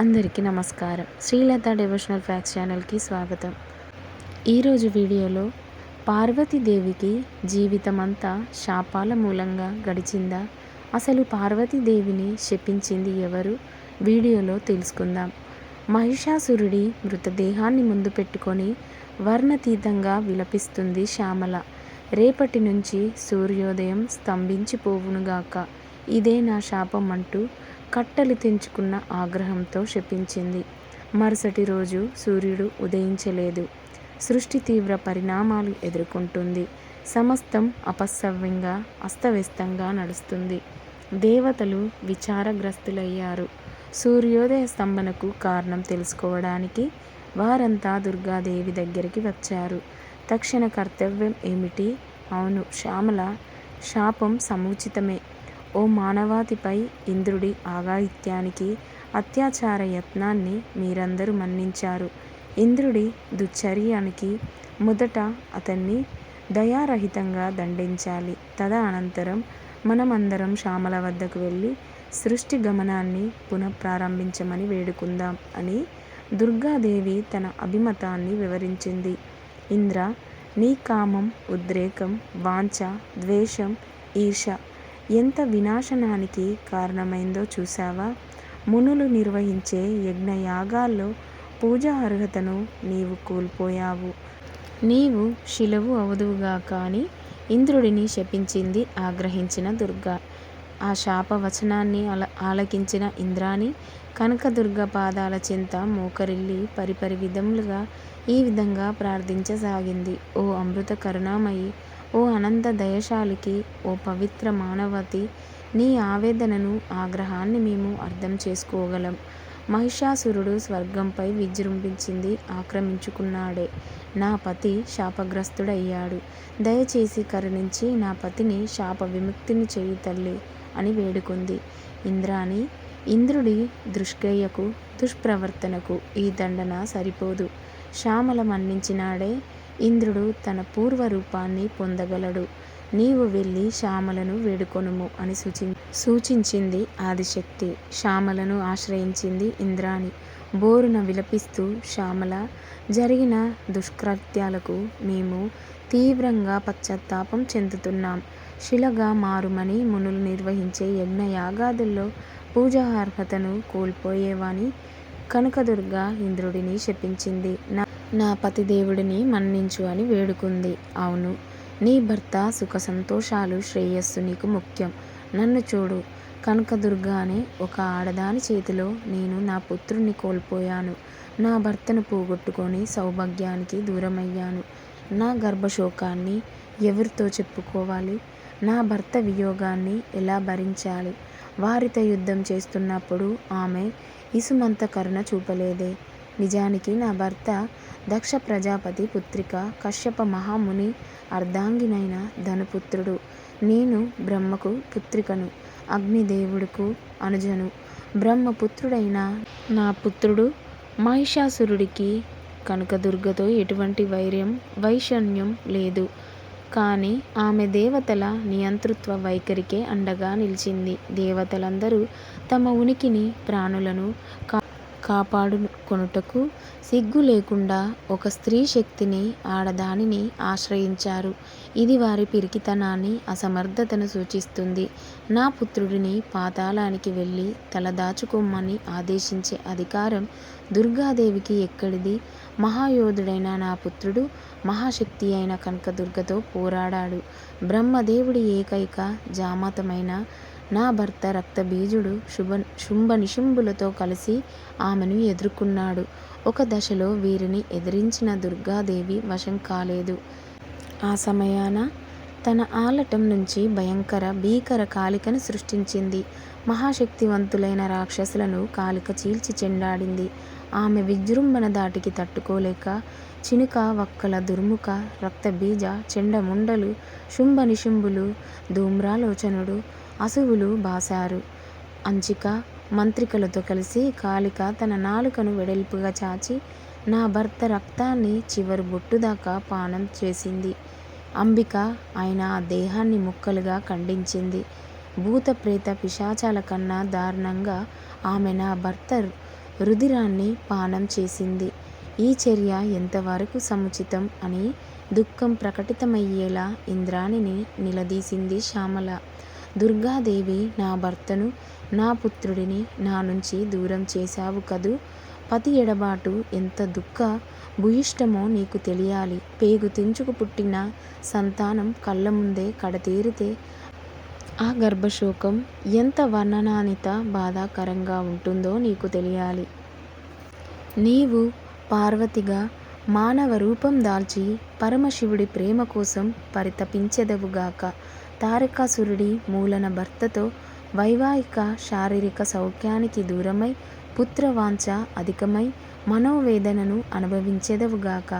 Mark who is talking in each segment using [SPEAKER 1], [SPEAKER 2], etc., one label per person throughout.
[SPEAKER 1] అందరికీ నమస్కారం. Srilatha devotional fax ఛానల్కి స్వాగతం. ఈరోజు వీడియోలో పార్వతీదేవికి జీవితమంతా శాపాల మూలంగా గడిచిందా? అసలు పార్వతీదేవిని శపించింది ఎవరు? వీడియోలో తెలుసుకుందాం. మహిషాసురుడి మృతదేహాన్ని ముందు పెట్టుకొని వర్ణతీతంగా విలపిస్తుంది శ్యామల. రేపటి నుంచి సూర్యోదయం స్తంభించిపోవునుగాక. ఇదే నా శాపం అంటూ కట్టలు తెంచుకున్న ఆగ్రహంతో శపించింది. మరుసటి రోజు సూర్యుడు ఉదయించలేదు. సృష్టి తీవ్ర పరిణామాలు ఎదుర్కొంటుంది. సమస్తం అపస్సవ్యంగా అస్తవ్యస్తంగా నడుస్తుంది. దేవతలు విచారగ్రస్తులయ్యారు. సూర్యోదయ స్తంభనకు కారణం తెలుసుకోవడానికి వారంతా దుర్గాదేవి దగ్గరికి వచ్చారు. తక్షణ కర్తవ్యం ఏమిటి? అవును శ్యామల శాపం సముచితమే. ఓ మానవాతిపై ఇంద్రుడి ఆగాయిత్యానికి అత్యాచార యత్నాన్ని మీరందరూ మన్నించారు. ఇంద్రుడి దుశ్చర్యానికి మొదట అతన్ని దయారహితంగా దండించాలి. తద అనంతరం మనమందరం శ్యామల వద్దకు వెళ్ళి సృష్టి గమనాన్ని పునఃప్రారంభించమని వేడుకుందాం అని దుర్గాదేవి తన అభిమతాన్ని వివరించింది. ఇంద్ర నీ కామం ఉద్రేకం వాంఛ ద్వేషం ఈర్ష ఎంత వినాశనానికి కారణమైందో చూశావా? మునులు నిర్వహించే యజ్ఞయాగాల్లో పూజా అర్హతను నీవు కోల్పోయావు. నీవు శిలవు అవదువుగా కానీ ఇంద్రుడిని శపించింది ఆగ్రహించిన దుర్గా. ఆ శాపవచనాన్ని అల ఆలకించిన ఇంద్రాణి కనకదుర్గ పాదాల చెంత మోకరిల్లి పరిపరి విధములుగా ఈ విధంగా ప్రార్థించసాగింది. ఓ అమృత కరుణామయి ఓ అనంత దయశాలికి ఓ పవిత్ర మానవతి నీ ఆవేదనను ఆగ్రహాన్ని మేము అర్థం చేసుకోగలం. మహిషాసురుడు స్వర్గంపై విజృంభించింది ఆక్రమించుకున్నాడే. నా పతి శాపగ్రస్తుడయ్యాడు. దయచేసి కరుణించి నా పతిని శాప విముక్తిని చేయి తల్లి అని వేడుకుంది. ఇంద్రాణి ఇంద్రుడి దృష్కయ్యకు దుష్ప్రవర్తనకు ఈ దండన సరిపోదు. శ్యామల మన్నించినాడే ఇంద్రుడు తన పూర్వ రూపాన్ని పొందగలడు. నీవు వెళ్ళి శ్యామలను వేడుకొనుము అని సూచి సూచించింది ఆదిశక్తి. శ్యామలను ఆశ్రయించింది ఇంద్రాణి. బోరున విలపిస్తూ శ్యామల జరిగిన దుష్కృత్యాలకు మేము తీవ్రంగా పశ్చాత్తాపం చెందుతున్నాం. శిలగా మారుమని మునులు నిర్వహించే యజ్ఞయాగాదుల్లో పూజా అర్హతను కోల్పోయేవాని కనకదుర్గ ఇంద్రుడిని శపించింది. నా నా పతిదేవుడిని మన్నించు అని వేడుకుంది. అవును నీ భర్త సుఖ సంతోషాలు శ్రేయస్సు నీకు ముఖ్యం. నన్ను చూడు కనకదుర్గ అనే ఒక ఆడదాని చేతిలో నేను నా పుత్రుణ్ణి కోల్పోయాను. నా భర్తను పోగొట్టుకొని సౌభాగ్యానికి దూరమయ్యాను. నా గర్భశోకాన్ని ఎవరితో చెప్పుకోవాలి? నా భర్త వియోగాన్ని ఎలా భరించాలి? వారితో యుద్ధం చేస్తున్నప్పుడు ఆమె ఇసుమంత కరుణ చూపలేదే. నిజానికి నా భర్త దక్ష ప్రజాపతి పుత్రిక కశ్యప మహాముని అర్ధాంగినైన ధనుపుత్రుడు. నేను బ్రహ్మకు పుత్రికను అగ్నిదేవుడుకు అనుజను. బ్రహ్మపుత్రుడైన నా పుత్రుడు మహిషాసురుడికి కనకదుర్గతో ఎటువంటి వైర్యం వైషణ్యం లేదు. కానీ ఆమె దేవతల నియంతృత్వ వైఖరికే అండగా నిలిచింది. దేవతలందరూ తమ ఉనికిని ప్రాణులను కా కాపాడుకొనుటకు సిగ్గు లేకుండా ఒక స్త్రీ శక్తిని ఆడదానిని ఆశ్రయించారు. ఇది వారి పిరికితనాన్ని అసమర్థతను సూచిస్తుంది. నా పుత్రుడిని పాతాళానికి వెళ్ళి తలదాచుకోమని ఆదేశించే అధికారం దుర్గాదేవికి ఎక్కడిది? మహాయోధుడైన నా పుత్రుడు మహాశక్తి అయిన కనకదుర్గతో పోరాడాడు. బ్రహ్మదేవుడి ఏకైక జామతమైన నా భర్త రక్తబీజుడు శుభ శుంభ నిశుంభులతో కలిసి ఆమెను ఎదుర్కొన్నాడు. ఒక దశలో వీరిని ఎదిరించిన దుర్గాదేవి వశం కాలేదు. ఆ సమయాన తన ఆలటం నుంచి భయంకర భీకర కాళికను సృష్టించింది. మహాశక్తివంతులైన రాక్షసులను కాళిక చీల్చి చెండాడింది. ఆమె విజృంభణ దాటికి తట్టుకోలేక చినుక వక్కల దుర్ముఖ రక్తబీజ చెండముండలు శుంభ నిశుంభులు ధూమ్రాలోచనుడు అసువులు బాశారు. అంచిక మంత్రికలతో కలిసి కాళిక తన నాలుకను వెడల్పుగా చాచి నా భర్త రక్తాన్ని చివరి బొట్టు దాకా పానం చేసింది. అంబిక ఆయన ఆ దేహాన్ని ముక్కలుగా ఖండించింది. భూత ప్రేత పిశాచాల కన్నా దారుణంగా ఆమె నా భర్త రుధిరాన్ని పానం చేసింది. ఈ చర్య ఎంతవరకు సముచితం అని దుఃఖం ప్రకటితమయ్యేలా ఇంద్రాణిని నిలదీసింది శ్యామల. దుర్గాదేవి నా భర్తను నా పుత్రుడిని నా నుంచి దూరం చేశావు కదూ? పతి ఎడబాటు ఎంత దుఃఖ భూయిష్టమో నీకు తెలియాలి. పేగు తెంచుకు పుట్టిన సంతానం కళ్ళ ముందే కడతీరితే ఆ గర్భశోకం ఎంత వర్ణనానిత బాధాకరంగా ఉంటుందో నీకు తెలియాలి. నీవు పార్వతిగా మానవ రూపం దాల్చి పరమశివుడి ప్రేమ కోసం పరితపించెదవుగాక తారకాసురుడి మూలన భర్తతో వైవాహిక శారీరక సౌఖ్యానికి దూరమై పుత్రవాంఛ అధికమై మనోవేదనను అనుభవించెదవుగాక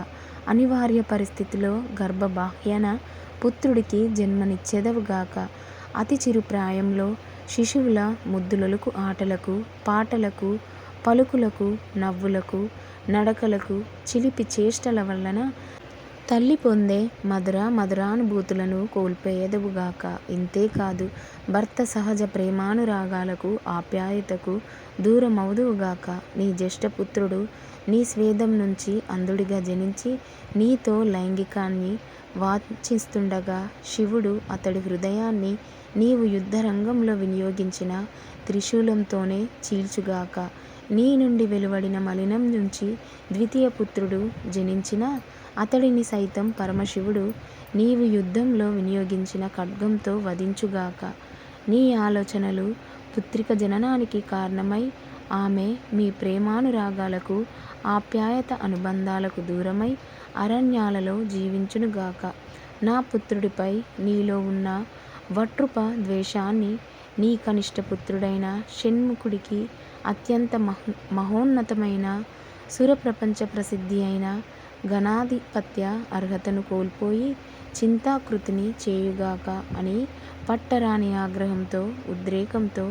[SPEAKER 1] అనివార్య పరిస్థితిలో గర్భబాహ్యన పుత్రుడికి జన్మనిచ్చెదవుగాక అతి చిరుప్రాయంలో శిశువుల ముద్దులొలుకు ఆటలకు పాటలకు పలుకులకు నవ్వులకు నడకలకు చిలిపి చేష్టల వలన తల్లి పొందే మధుర మధురానుభూతులను కోల్పోయేదవుగాక ఇంతేకాదు భర్త సహజ ప్రేమానురాగాలకు ఆప్యాయతకు దూరమవుదువుగాక నీ జ్యేష్ఠపుత్రుడు నీ స్వేదం నుంచి అంధుడిగా జనించి నీతో లైంగికాన్ని వాంఛిస్తుండగా శివుడు అతడి హృదయాన్ని నీవు యుద్ధరంగంలో వినియోగించిన త్రిశూలంతోనే చీల్చుగాక. నీ నుండి వెలువడిన మలినం నుంచి ద్వితీయ పుత్రుడు జనించిన అతడిని సైతం పరమశివుడు నీవు యుద్ధంలో వినియోగించిన ఖడ్గంతో వధించుగాక. నీ ఆలోచనలు పుత్రిక జననానికి కారణమై ఆమె మీ ప్రేమానురాగాలకు ఆప్యాయత అనుబంధాలకు దూరమై అరణ్యాలలో జీవించునుగాక. నా పుత్రుడిపై నీలో ఉన్న వటృప ద్వేషాన్ని నీ కనిష్టపుత్రుడైన షణ్ముఖుడికి అత్యంత మహ మహోన్నతమైన సురప్రపంచ ప్రసిద్ధి అయిన ఘనాధిపత్య అర్హతను కోల్పోయి చింతాకృతిని చేయుగాక అని పట్టరాని ఆగ్రహంతో ఉద్రేకంతో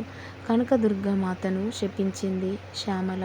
[SPEAKER 1] కనకదుర్గమాతను శపించింది శ్యామల.